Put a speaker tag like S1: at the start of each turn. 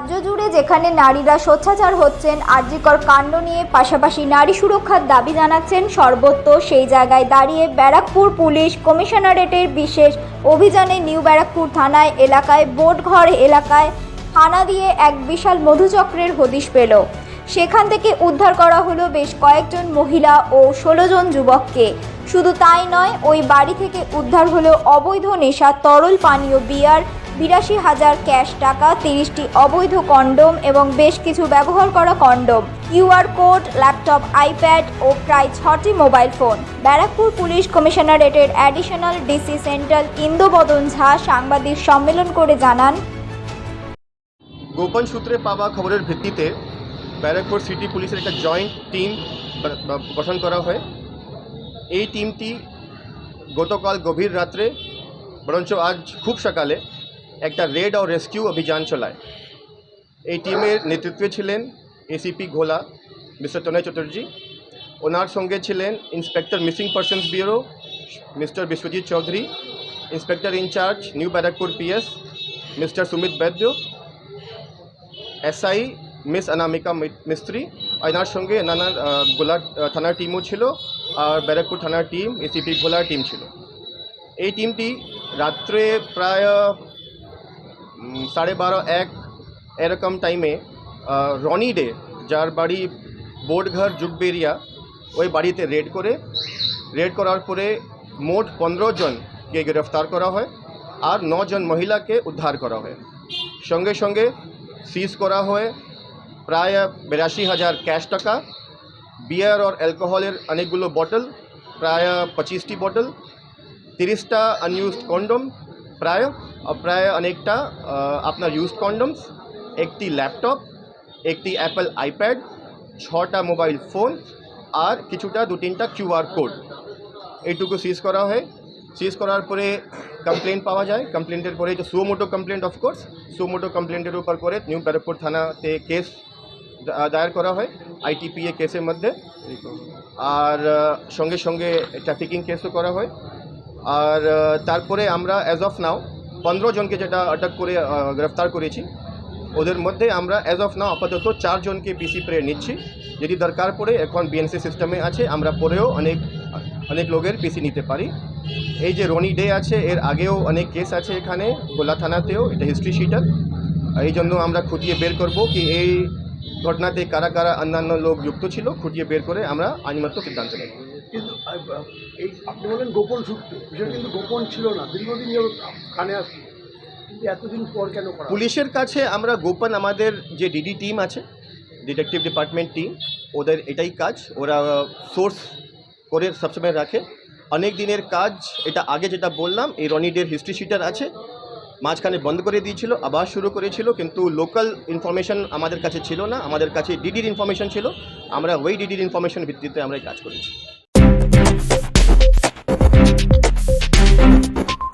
S1: রাজ্য জুড়ে যেখানে নারীরা স্বচ্ছাচার হচ্ছেন, আর্যিকর কাণ্ড নিয়ে পাশাপাশি নারী সুরক্ষার দাবি জানাচ্ছেন সর্বত্র। সেই জায়গায় দাঁড়িয়ে ব্যারাকপুর পুলিশ কমিশনারেটের বিশেষ অভিযানে নিউ ব্যারাকপুর থানায় এলাকায় বোটঘর এলাকায় থানা দিয়ে এক বিশাল মধুচক্রের হদিশ পেল। সেখান থেকে উদ্ধার করা হলো বেশ কয়েকজন মহিলা ও ষোলো জন যুবককে। শুধু তাই নয়, ওই বাড়ি থেকে উদ্ধার হলো অবৈধ নেশা, তরল পানীয় বিয়ার বিরাশি হাজার ক্যাশ টাকা, তিরিশটি অবৈধ কন্ডোম এবং বেশ কিছু ব্যবহার করা condom QR code, laptop, iPad ও প্রায় ছটি mobile phone. Barrackpore police কমিশনারেটের additional DC central Indobadan Jha সাংবাদিক সম্মেলন করে জানান,
S2: গোপন সূত্রে পাওয়া খবরের ভিত্তিতে ব্যারাকপুর সিটি পুলিশের একটা জয়েন্ট টিম গঠন করা হয়। এই টিমটি গতকাল গভীর রাত্রে, বরঞ্চ আজ খুব সকালে একটা রেড ও রেস্কিউ অভিযান চালায়। এই টিমের নেতৃত্বে ছিলেন এসিপি ঘোলা মিস্টার তনয় চট্টোপাধ্যায় ওনার সঙ্গে ছিলেন inspector missing persons bureau mister Biswajit Chowdhury inspector in charge new Barrackpore PS mister Sumit Baidya SI miss Anamika Mistri এনার সঙ্গে আহ, গোলা থানার টিমও ছিল আর ব্যারাকপুর থানার টিম এসিপি গোলার টিম ছিল। এই টিমটি রাত্রে প্রায় সাড়ে বারো এক এরকম টাইমে রনি ডে যার বাড়ি বোর্ডঘর যুগবেরিয়া ওই বাড়িতে রেড করে রেড করার পরে মোট পনেরো জনকে গ্রেফতার করা হয় আর জন মহিলাকে উদ্ধার করা হয়। সঙ্গে সঙ্গে সিজ করা হয় প্রায় বিরাশি হাজার ক্যাশ টাকা বিয়ার আর অ্যালকোহলের অনেকগুলো বটল প্রায় পঁচিশটি বটল তিরিশটা আনইউজড কন্ডম প্রায় প্রায় অনেকটা আপনার ইউজড কন্ডমস একটি ল্যাপটপ একটি অ্যাপল আইপ্যাড ছটা মোবাইল ফোন আর কিছুটা দু তিনটা কিউআর কোড এইটুকু সিজ করা হয়। সিজ করার পরে কমপ্লেন পাওয়া যায়। কমপ্লেন্টের পরে তো suo moto complaint of course suo moto কমপ্লেন্টের উপর করে নিউ ব্যারাকপুর থানাতে কেস দায়ের করা হয় আইটিপিএ কেসের মধ্যে। আর সঙ্গে সঙ্গে ট্রাফিকিং কেসও করা হয়। আর তারপরে আমরা অ্যাজ অফ নাও পনেরো জনকে যেটা আটক করে গ্রেফতার করেছি। ওদের মধ্যে আমরা অ্যাজ অফ নাও আপাতত চারজনকে পিসি পরে নিচ্ছি। যদি দরকার পড়ে, এখন বিএনসি সিস্টেমে আছে, আমরা পরেও অনেক অনেক লোকের পিসি নিতে পারি। এই যে রনি ডে আছে, এর আগেও অনেক কেস আছে এখানে, গোলা থানাতেও, এটা হিস্ট্রি শিটার এই জন্য আমরা খুঁটিয়ে বের করব কি এই ঘটনাতে কারা কারা অন্যান্য লোক যুক্ত ছিল, খুঁটিয়ে বের করে আমরা আইনমাত্র সিদ্ধান্ত নেব।
S3: এই আপনি বলেন গোপন সূত্রে, বিষয়টা কিন্তু গোপন ছিল না, দীর্ঘদিন কানে আসছে কিন্তু এতদিন পর কেন
S2: পুলিশের কাছে আমরা গোপন আমাদের যে ডিডি টিম আছে, ডিটেকটিভ ডিপার্টমেন্ট টিম, ওদের এটাই কাজ, ওরা সোর্স করে সবসময় রাখে। অনেক দিনের কাজ, এটা আগে যেটা বললাম, এই রনিডের হিস্ট্রি শিটার আছে, মাঝখানে বন্ধ করে দিয়েছিল, আবার শুরু করেছিল, কিন্তু লোকাল ইনফরমেশন আমাদের কাছে ছিল না, আমাদের কাছে ডিডির ইনফরমেশন ছিল, আমরা ওই ডিডির ইনফরমেশন ভিত্তিতে আমরা কাজ করেছি। Thank you.